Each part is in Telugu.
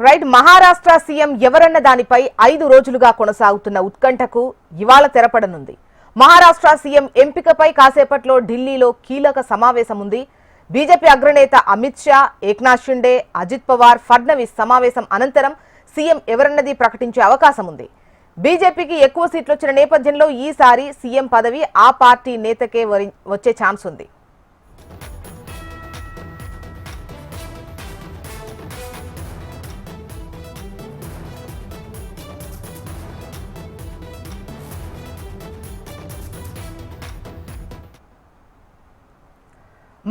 రైట్ మహారాష్ట్ర సీఎం ఎవరన్న దానిపై ఐదు రోజులుగా కొనసాగుతున్న ఉత్కంఠకు ఇవాళ తెరపడనుంది. మహారాష్ట్ర సీఎం ఎంపికపై కాసేపట్లో ఢిల్లీలో కీలక సమావేశం ఉంది బీజేపీ అగ్రనేత అమిత్ షా ఏక్నాథ్ షిండే అజిత్ పవార్ ఫడ్నవీస్ సమావేశం అనంతరం సీఎం ఎవరన్నది ప్రకటించే అవకాశం ఉంది బీజేపీకి ఎక్కువ సీట్లు వచ్చిన నేపథ్యంలో ఈసారి సీఎం పదవి ఆ పార్టీ నేతకే వరి- వచ్చే ఛాన్స్ ఉంది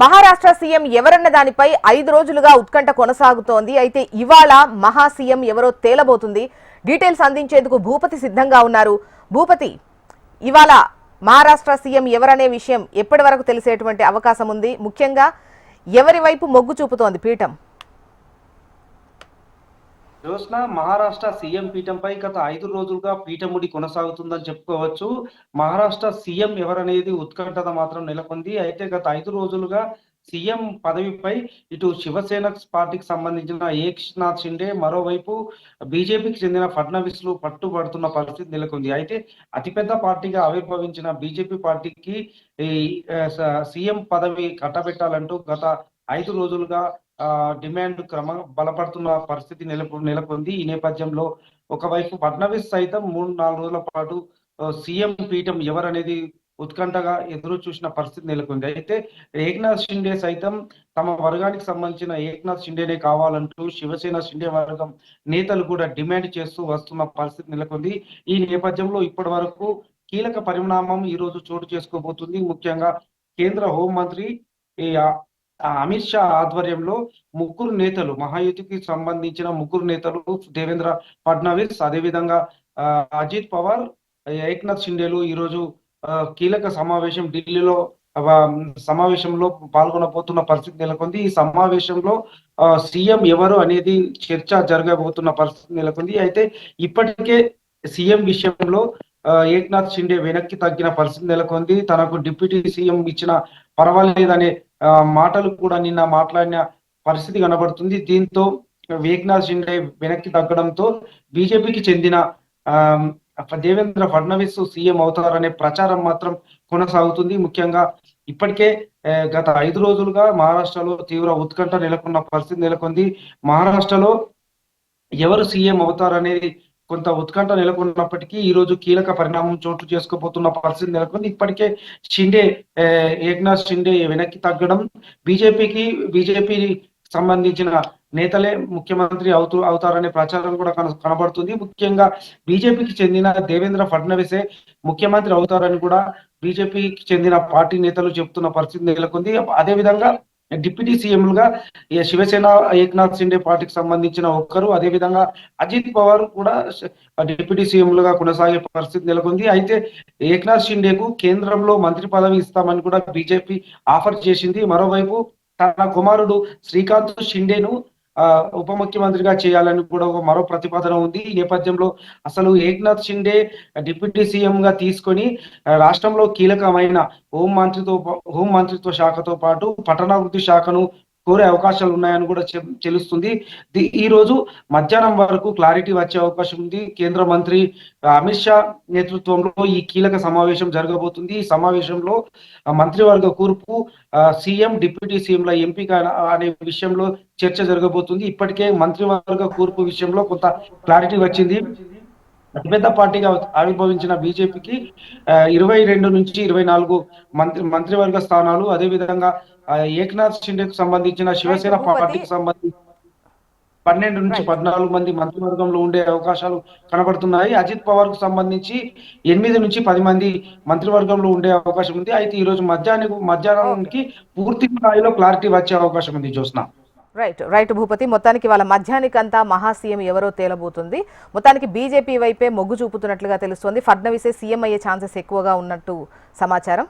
మహారాష్ట్ర సీఎం ఎవరన్న దానిపై ఐదు రోజులుగా ఉత్కంఠ కొనసాగుతోంది. అయితే ఇవాళ మహా సీఎం ఎవరో తేలబోతుంది. డీటెయిల్స్ అందించేందుకు భూపతి సిద్ధంగా ఉన్నారు. భూపతి ఇవాళ మహారాష్ట్ర సీఎం ఎవరనే విషయం ఎప్పటి వరకు తెలిసేటువంటి అవకాశం ఉంది? ముఖ్యంగా ఎవరి వైపు మొగ్గు చూపుతోంది పీఠం? జ్యోత్స్న మహారాష్ట్ర సీఎం పీఠంపై గత ఐదు రోజులుగా పీఠముడి కొనసాగుతుందని చెప్పుకోవచ్చు. మహారాష్ట్ర సీఎం ఎవరనేది ఉత్కంఠత మాత్రం నెలకొంది. అయితే గత ఐదు రోజులుగా సీఎం పదవిపై ఇటు శివసేన పార్టీకి సంబంధించిన ఏక్నాథ్ షిండే మరోవైపు బీజేపీకి చెందిన ఫడ్నవీస్లు పట్టుబడుతున్న పరిస్థితి నెలకొంది. అయితే అతిపెద్ద పార్టీగా ఆవిర్భవించిన బీజేపీ పార్టీకి ఈ సీఎం పదవి కట్టబెట్టాలంటూ గత ఐదు రోజులుగా డిమాండ్ క్రమ బలపడుతున్న పరిస్థితి నెలకొ నెలకొంది. ఈ నేపథ్యంలో ఒకవైపు ఫడ్నవీస్ సైతం మూడు నాలుగు రోజుల పాటు సీఎం పీఠం ఎవరనేది ఉత్కంఠగా ఎదురు చూసిన పరిస్థితి నెలకొంది. అయితే ఏక్నాథ్ షిండే సైతం తమ వర్గానికి సంబంధించిన ఏక్నాథ్ షిండేనే కావాలంటూ శివసేన షిండే వర్గం నేతలు కూడా డిమాండ్ చేస్తూ వస్తున్న పరిస్థితి నెలకొంది. ఈ నేపథ్యంలో ఇప్పటి వరకు కీలక పరిణామం ఈ రోజు చోటు చేసుకోబోతుంది. ముఖ్యంగా కేంద్ర హోంమంత్రి అమిత్ షా ఆధ్వర్యంలో ముగ్గురు నేతలు మహాయుతికి సంబంధించిన ముగ్గురు నేతలు దేవేంద్ర ఫడ్నవీస్ అదేవిధంగా అజిత్ పవార్ ఏక్నాథ్ షిండేలు ఈరోజు కీలక సమావేశం ఢిల్లీలో సమావేశంలో పాల్గొనబోతున్న పరిస్థితి నెలకొంది. ఈ సమావేశంలో సీఎం ఎవరు అనేది చర్చ జరగబోతున్న పరిస్థితి నెలకొంది. అయితే ఇప్పటికే సీఎం విషయంలో ఏక్నాథ్ షిండే వెనక్కి తగ్గిన పరిస్థితి నెలకొంది. తనకు డిప్యూటీ సీఎం ఇచ్చిన పర్వాలేదనే ఆ, మాటలు కూడా నిన్న మాట్లాడిన పరిస్థితి కనబడుతుంది. దీంతో ఏక్నాథ్ షిండే వెనక్కి తగ్గడంతో బీజేపీకి చెందిన ఆ, దేవేంద్ర ఫడ్నవీస్ సీఎం అవుతారనే ప్రచారం మాత్రం కొనసాగుతుంది. ముఖ్యంగా ఇప్పటికే గత ఐదు రోజులుగా మహారాష్ట్రలో తీవ్ర ఉత్కంఠ నెలకొన్న పరిస్థితి నెలకొంది. మహారాష్ట్రలో ఎవరు సీఎం అవుతారనేది కొంత ఉత్కంఠ నెలకొన్నప్పటికీ ఈ రోజు కీలక పరిణామం చోటు చేసుకోబోతున్న పరిస్థితి నెలకొంది. ఇప్పటికే షిండే ఏక్నాథ్ షిండే వెనక్కి తగ్గడం బీజేపీకి బీజేపీ సంబంధించిన నేతలే ముఖ్యమంత్రి అవుతూ అవుతారనే ప్రచారం కూడా కన కనబడుతుంది. ముఖ్యంగా బీజేపీకి చెందిన దేవేంద్ర ఫడ్నవీసే ముఖ్యమంత్రి అవుతారని కూడా బీజేపీకి చెందిన పార్టీ నేతలు చెప్తున్న పరిస్థితి నెలకొంది. అదేవిధంగా డిప్యూటీ సీఎంలుగా శివసేన ఏక్నాథ్ షిండే పార్టీకి సంబంధించిన ఒక్కరు అదేవిధంగా అజిత్ పవార్ కూడా డిప్యూటీ సీఎంలుగా కొనసాగే పరిస్థితి నెలకొంది. అయితే ఏక్నాథ్ షిండేకు కేంద్రంలో మంత్రి పదవి ఇస్తామని కూడా బీజేపీ ఆఫర్ చేసింది. మరోవైపు తన కుమారుడు శ్రీకాంత్ షిండేను ఉప ముఖ్యమంత్రిగా చేయాలని కూడా ఒక మరో ప్రతిపాదన ఉంది. ఈ నేపథ్యంలో అసలు ఏక్నాథ్ షిండే డిప్యూటీ సీఎం గా తీసుకొని రాష్ట్రంలో కీలకమైన హోం మంత్రితో హోం మంత్రిత్వ శాఖతో పాటు పట్టణాభివృద్ధి శాఖను కోరే అవకాశాలు ఉన్నాయని కూడా తెలుస్తుంది. ఈ రోజు మధ్యాహ్నం వరకు క్లారిటీ వచ్చే అవకాశం ఉంది. కేంద్ర మంత్రి అమిత్ షా నేతృత్వంలో ఈ కీలక సమావేశం జరగబోతుంది. ఈ సమావేశంలో మంత్రివర్గ కూర్పు సీఎం డిప్యూటీ సీఎంల ఎంపిక అనే విషయంలో చర్చ జరగబోతుంది. ఇప్పటికే మంత్రివర్గ కూర్పు విషయంలో కొంత క్లారిటీ వచ్చింది. అతిపెద్ద పార్టీగా ఆవిర్భవించిన బీజేపీకి ఇరవై రెండు నుంచి ఇరవై నాలుగు మంత్రి మంత్రివర్గ స్థానాలు అదేవిధంగా ఏక్నాథ్ షిండేకు సంబంధించిన శివసేన. పార్టీకి సంబంధించి పన్నెండు నుంచి. పద్నాలుగు మంది మంత్రివర్గంలో ఉండే అవకాశాలు కనబడుతున్నాయి అజిత్ పవార్కు సంబంధించి ఎనిమిది నుంచి పది మంది మంత్రివర్గంలో ఉండే అవకాశం ఉంది అయితే ఈ రోజు మధ్యాహ్నం మధ్యాహ్నానికి పూర్తి స్థాయిలో క్లారిటీ వచ్చే అవకాశం ఉంది జ్యోత్స్న రైట్ రైట్ భూపతి. మొత్తానికి వాళ్ళ మధ్యానికంతా మహా సీఎం ఎవరో తేలబోతుంది. మొత్తానికి బీజేపీ వైపే మొగ్గు చూపుతున్నట్లుగా తెలుస్తోంది. ఫడ్నవీసే సీఎం అయ్యే ఛాన్సెస్ ఎక్కువగా ఉన్నట్టు సమాచారం.